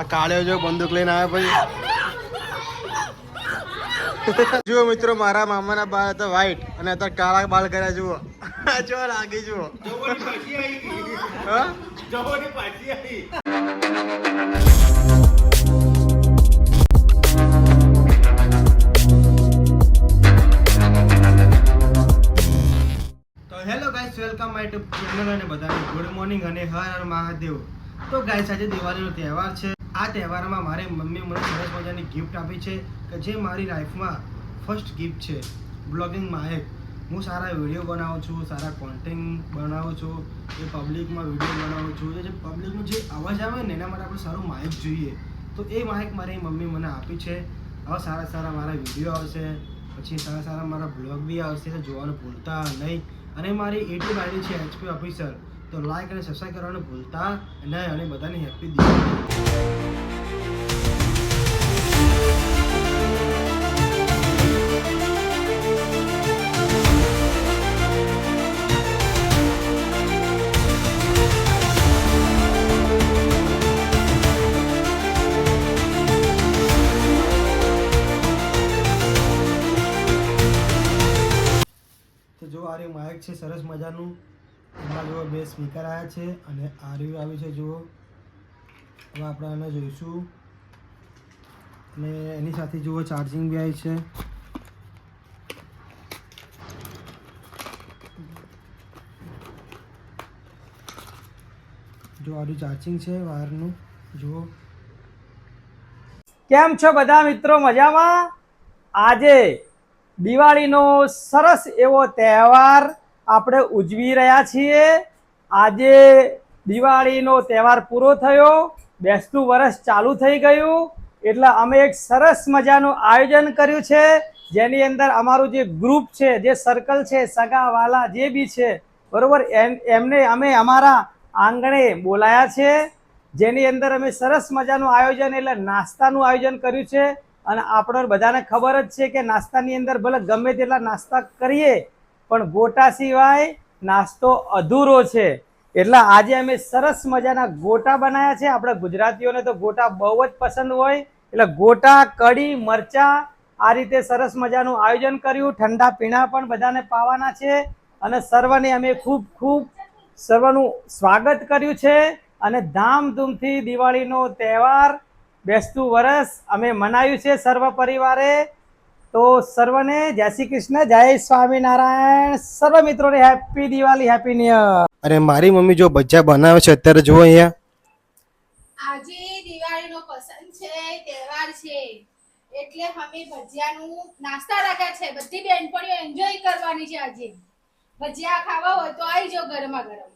આ કાળ્યો જો બંદૂક લઈને આવ્યો પછી. જુઓ મિત્રો, મારા મામાના બાળ હતા વ્હાઈટ અને અત્યારે કાળા બાળ કર્યા, જુઓ. જો લાગી, જુઓ. Hello guys welcome my to channel અને બધાને ગુડ મોર્નિંગ અને હર હર મહાદેવ. તો ગાઈસ આજે દિવાળીનો તહેવાર છે. આ તહેવારમાં મારી મમ્મી મને સરસ મજાની ગિફ્ટ આપી છે કે જે મારી લાઈફમાં ફર્સ્ટ ગિફ્ટ છે. બ્લોગિંગ માહેક હું સારા વીડિયો બનાવું છું, સારા કોન્ટેન્ટ બનાવું છું, એ પબ્લિકમાં વીડિયો બનાવું છું. જે પબ્લિકનો જે અવાજ આવે ને, એના માટે આપણે સારું માઇક જોઈએ. તો એ માઇક મારી મમ્મી મને આપી છે. હવે સારા સારા મારા વીડિયો આવશે. પછી સારા સારા મારા બ્લોગ બી આવશે, જોવાનું ભૂલતા નહીં. અને મારી એટી આઈડી છે એચપી ઓફિસર તો લાઈક અને સબસ્ક્રાઈબ કરવાનું ભૂલતા નહીં અને બધાને હેપી દિવાળી જો આ રહ્યું માઇક છે, સરસ મજાનું. એમાં જુઓ બે સ્પીકર આવ્યા છે અને આ રહ્યું આવી છે, જુઓ. હવે આપણે એને જોઈશું. અને એની સાથે જુઓ ચાર્જિંગ બી આવી છે. જો આ ચાર્જિંગ છે, વાયરનું, જુઓ. કેમ છો બધા મિત્રો? મજામાં? આજે દિવાળીનો સરસ એવો તહેવાર આપણે ઉજવી રહ્યા છીએ. આજે દિવાળીનો તહેવાર પૂરો થયો. બેસતું વરસ ચાલુ થઈ ગયું. એટલે અમે એક સરસ મજાનું આયોજન કર્યું છે. જેની અંદર અમારું જે ગ્રુપ છે, જે સર્કલ છે, સગા, વાલા જે બી છે, બરાબર, એમ, એમને અમે અમારા આંગણે બોલાયા છે. જેની અંદર અમે સરસ મજાનું આયોજન એટલે નાસ્તાનું આયોજન કર્યું છે. અને આપણને બધાને ખબર જ છે કે નાસ્તાની અંદર ભલે ગમે તેટલા નાસ્તા કરીએ પણ ગોટા સિવાય નાસ્તો અધૂરો છે. એટલે આજે અમે સરસ મજાના ગોટા બનાવ્યા છે. આપણે ગુજરાતીઓને તો ગોટા બહુ જ પસંદ હોય. એટલે ગોટા, કઢી, મરચા આ રીતે સરસ મજાનું આયોજન કર્યું. ઠંડા પીણા પણ બધાને પાવાના છે. અને સર્વને અમે ખૂબ ખૂબ સર્વનું સ્વાગત કર્યું છે. અને ધામધૂમથી દિવાળીનો તહેવાર, બેસતું વરસ અમે મનાવ્યું છે સર્વ પરિવારે. તો સર્વને જય શ્રી કૃષ્ણ જય સ્વામિનારાયણ. સર્વ મિત્રોને હેપી દિવાળી હેપી ન્યુ અરે મારી મમ્મી જો ભજીયા બનાવે છે અત્યારે જો અહીંયા. આજે દિવાળીનો પસંદ છે તહેવાર છે. એટલે અમે ભજીયાનું નાસ્તા રાખ્યા છે. બધી બહેનપણીઓ એન્જોય કરવાની છે આજે. ભજીયા ખાવા હોય તો આવી જાઓ ગરમા ગરમ.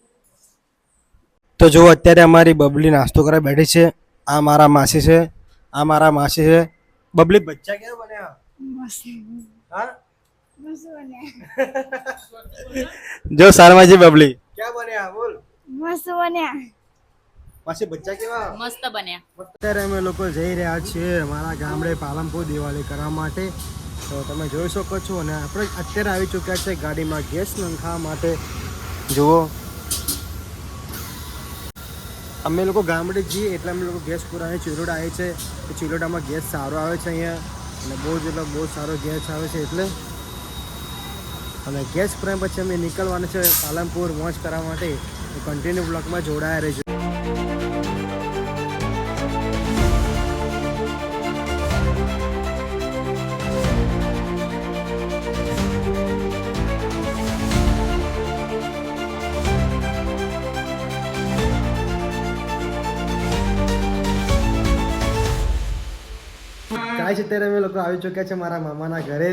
તો જો અત્યારે અમારી બબલી નાસ્તો કરવા બેઠી છે. આ મારા માસી છે. આ મારા માસી છે. બબલી બચ્ચા કેવા બન્યા? જો સારમાજી બબલી. ક્યાં બન્યા? બોલ. મસ્ત બન્યા માસી બચ્ચા કેવા? મસ્ત બન્યા. અત્યારે અમે લોકો જઈ રહ્યા છીએ અમારા ગામડે પાલનપુર દિવાળી કરવા માટે. તો તમે જોઈ શકો છો અને આપણે અત્યારે આવી ચૂક્યા છે ગાડીમાં ગેસ નંખાવા માટે. જુઓ. અમે લોકો ગામડે જઈએ એટલે અમે લોકો ગેસ પુરાને ચિલોડા આવે છે ચિલોડામાં ગેસ સારો આવે છે અહીંયા. અને બહુ જ એટલે બહુ સારો ગેસ આવે છે એટલે. અને ગેસ પુરાય પછી અમે નીકળવાના છે પાલનપુર મોજ કરવા માટે. કન્ટિન્યુ બ્લોકમાં જોડાયા રહેજો. છે અત્યારે અમે લોકો આવી ચૂક્યા છે મારા મામાના ઘરે.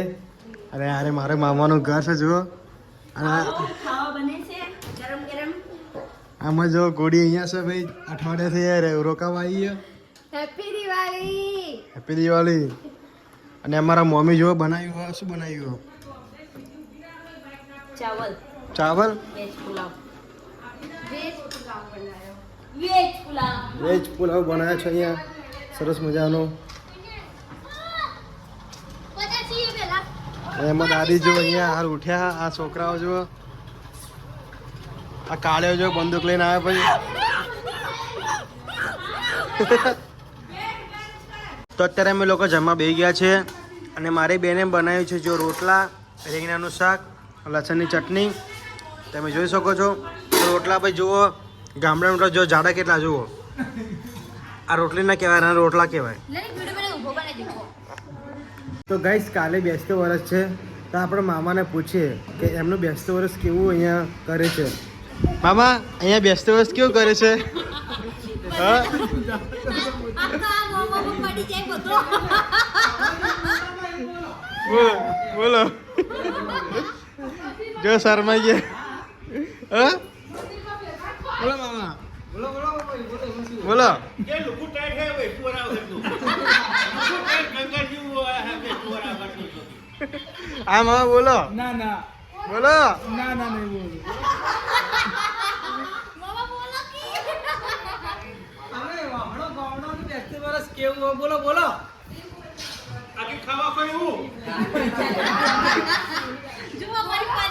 અરે અરે મારે મામાનું ઘર છે જુઓ. આમાં જો ગોળી અહીંયા છે ભાઈ અઠવાડિયાથી જાય રોકાવા આવી ગયો. હેપી દિવાળી હેપી દિવાળી અને અમારા મમ્મી જો બનાવ્યું હોય શું બનાવ્યું ચાવલ. ચાવલ? વેજ પુલાવ. વેજ પુલાવ બનાવ્યો. વેજ પુલાવ. વેજ પુલાવ બનાવ્યા છે અહીંયા. સરસ મજાનો અને એમાં દાદી જો અહીંયા હાલ ઉઠ્યા, આ છોકરાઓ જો, આ કાળ્યો જો બંદૂક લઈને આવ્યા પછી. તો અત્યારે અમે લોકો જમવા બેસી ગયા છે અને મારી બેને બનાવ્યું છે જો રોટલા, રીંગણાનું શાક, લસણની ચટણી. તમે જોઈ શકો છો. રોટલા ભાઈ જુઓ ગામડા રોટલા જો જાડા કેટલા જુઓ. આ રોટલી ના કહેવાય રોટલા કહેવાય. તો ગાઈસ કાલે બેસતો વરસ છે. તો આપણા મામાને પૂછીએ કે એમનું બેસતો વરસ કેવું અહીંયા કરે છે. મામા, અહીંયા બેસતો વરસ કેવું કરે છે? બોલો બોલો. જો શર્મા ગયા. હા બોલો મામા બોલો બોલો બોલો હા મામા બોલો. ના ના. બોલો. ના ના નહીં બોલું. કેવું બોલો બોલો.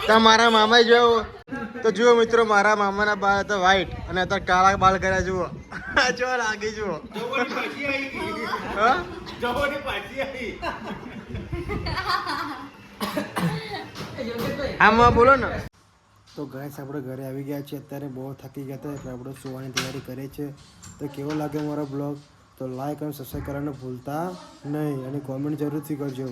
તમારા મામા જોવો તો જુઓ મિત્રો મારા મામાના બાળ હતા વ્હાઈટ અને અત્યારે કાળા બાળ કર્યા જુઓ. જો લાગી જુઓ. હા? હા માં બોલો ને. તો ગાઈસ, આપણે ઘરે આવી ગયા છીએ. અત્યારે બહુ થકી ગયા હતા, એટલે આપણે સુવાની તૈયારી કરીએ છીએ. તો કેવો લાગે મારો બ્લોગ તો લાઈક અને સબસ્ક્રાઈબ કરવાનું ભૂલતા નહીં અને કોમેન્ટ જરૂરથી કરજો.